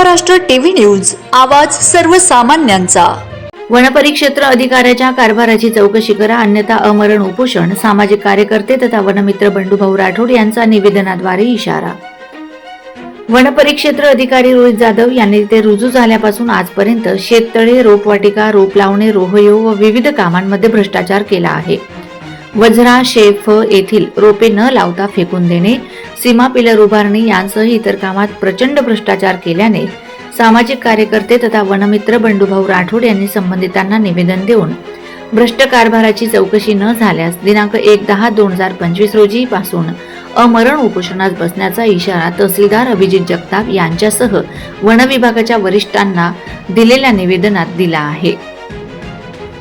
Maharashtra TV news आवाज सर्वसामान्यांचा. वनपरिक्षेत्र अधिकाऱ्याच्या कारभाराची चौकशी करा अन्यथा अमरण उपोषण सामाजिक कार्यकर्ते तथा वनमित्र बंडूभाऊ राठोड यांचा निवेदनाद्वारे इशारा. वनपरिक्षेत्र अधिकारी रोहित जाधव यांनी ते रुजू झाल्यापासून आजपर्यंत शेततळे रोपवाटिका रोप लावणे रोहयो व विविध कामांमध्ये भ्रष्टाचार केला आहे. वज्रा शेफ येथील रोपे न लावता फेकून देणे सीमा पिलर उभारणी यांसह इतर कामात प्रचंड भ्रष्टाचार केल्याने सामाजिक कार्यकर्ते तथा वनमित्र बंडूभाऊ राठोड यांनी संबंधितांना निवेदन देऊन भ्रष्ट कारभाराची चौकशी न झाल्यास दिनांक एक दहा दोन हजार पंचवीस रोजी पासून अमरण उपोषणात बसण्याचा इशारा तहसीलदार अभिजित जगताप यांच्यासह वनविभागाच्या वरिष्ठांना दिलेल्या निवेदनात दिला आहे.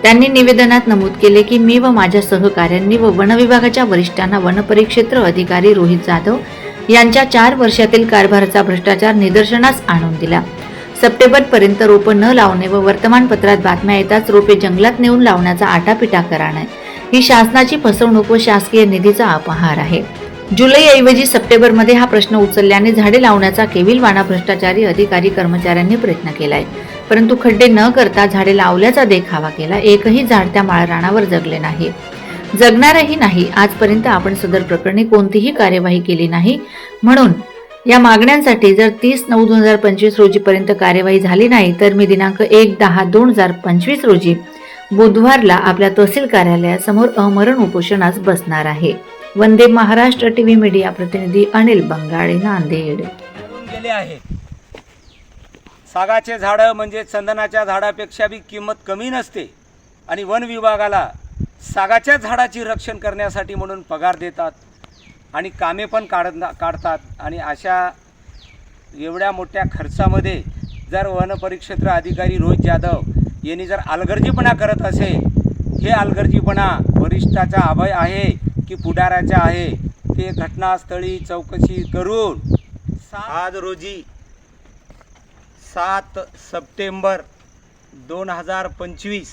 त्यांनी निवेदनात नमूद केले की मी व माझ्या सहकाऱ्यांनी व वनविभागाच्या वरिष्ठांना वनपरिक्षेत्र अधिकारी रोहित जाधव यांच्या चार वर्षातील कारभाराचा भ्रष्टाचार निदर्शनास आणून दिला. सप्टेंबर पर्यंत रोपं न लावणे व वर्तमानपत्रात बातम्या येताच रोपे जंगलात नेऊन लावण्याचा आटापिटा करणे ही शासनाची फसवणूक व शासकीय निधीचा अपहार आहे. जुलै ऐवजी सप्टेंबरमध्ये हा प्रश्न उचलल्याने झाडे लावण्याचा केविलवाणा भ्रष्टाचारी अधिकारी कर्मचाऱ्यांनी प्रयत्न केलाय. परंतु खड्डे न करता झाडे लावल्याचा देखावा केला. एकही झाड त्या माळरानावर जगले नाही. जगणारही नाही. आजपर्यंत आपण सदर प्रकरणी कोणतीही कार्यवाही केली नाही. म्हणून या मागण्यांसाठी जर तीस नऊ दोन हजार पंचवीस रोजीपर्यंत कार्यवाही झाली नाही तर मी दिनांक एक दहा दोन हजार पंचवीस रोजी बुधवारला आपल्या तहसील कार्यालयासमोर अमरण उपोषणास बसणार आहे. वंदे महाराष्ट्र टीव्ही मीडिया प्रतिनिधी अनिल बंगाळे नांदेड. गेले आहे. सागाचे झाडं म्हणजे चंदनाच्या झाडापेक्षा बी किंमत कमी नसते. आणि वन विभागाला सागाच्या झाडाची रक्षण करण्यासाठी म्हणून पगार देतात आणि कामे पण काढ काढतात. आणि अशा एवढ्या मोठ्या खर्चामध्ये जर वनपरिक्षेत्र अधिकारी रोहित जाधव यांनी जर अलगर्जीपणा करत असेल हे अलगर्जीपणा वरिष्ठाचा अभय आहे की पुढाऱ्याचा आहे ते घटनास्थळी चौकशी करून आज रोजी सात सप्टेंबर दोन हजार पंचवीस.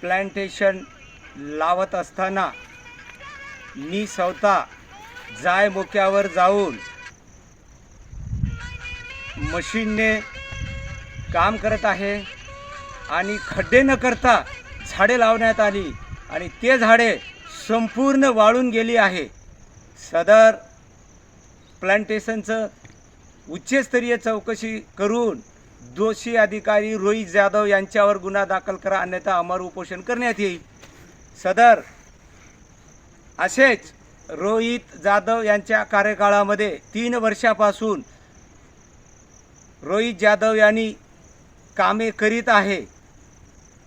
प्लॅन्टेशन लावत असताना मी स्वतः जाय मोक्यावर जाऊन मशीनने काम करत आहे आणि खड्डे न करता झाडे लावण्यात आली आणि ते झाडे संपूर्ण वाळून गेली आहे. सदर प्लांटेशनचं उच्चस्तरीय चौकशी करून दोषी अधिकारी रोहित जाधव यांच्यावर गुन्हा दाखल करा अन्यथा अमर उपोषण करण्यात येईल. सदर असेच रोहित जाधव यांच्या कार्यकाळामध्ये तीन वर्षापासून रोहित जाधव यांनी कामे करीत आहे.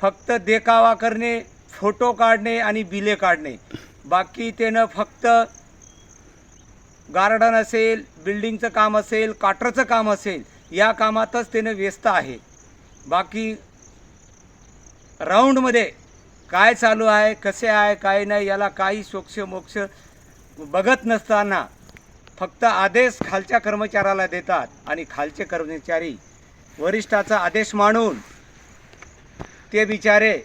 फक्त देखावा करणे फोटो काढणे आणि बिले काढणे. बाकी त्यानं फक्त गार्डन असेल बिल्डिंगचं काम असेल काटरचं काम असेल या कामातच त्यानं व्यस्त आहे. बाकी राऊंडमध्ये काय चालू आहे कसे आहे काय नाही याला काही सोक्ष मोक्ष बघत नसताना फक्त आदेश खालच्या कर्मचाऱ्याला देतात आणि खालचे कर्मचारी वरिष्ठाचा आदेश मानून ते बिचारे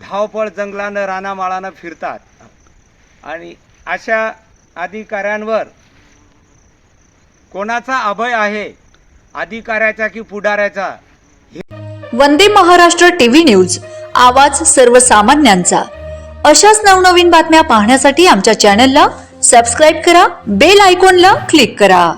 धावपळ जंगलानं रानामाळानं फिरतात. आणि अशा अधिकाऱ्यांवर कोणाचा अभय आहे? अधिकाऱ्याचा की पुढाऱ्याचा? वंदे महाराष्ट्र टीव्ही न्यूज आवाज सर्वसामान्यांचा. अशाच नवनवीन बातम्या पाहण्यासाठी आमच्या चॅनलला सबस्क्राईब करा बेल आयकॉनला क्लिक करा.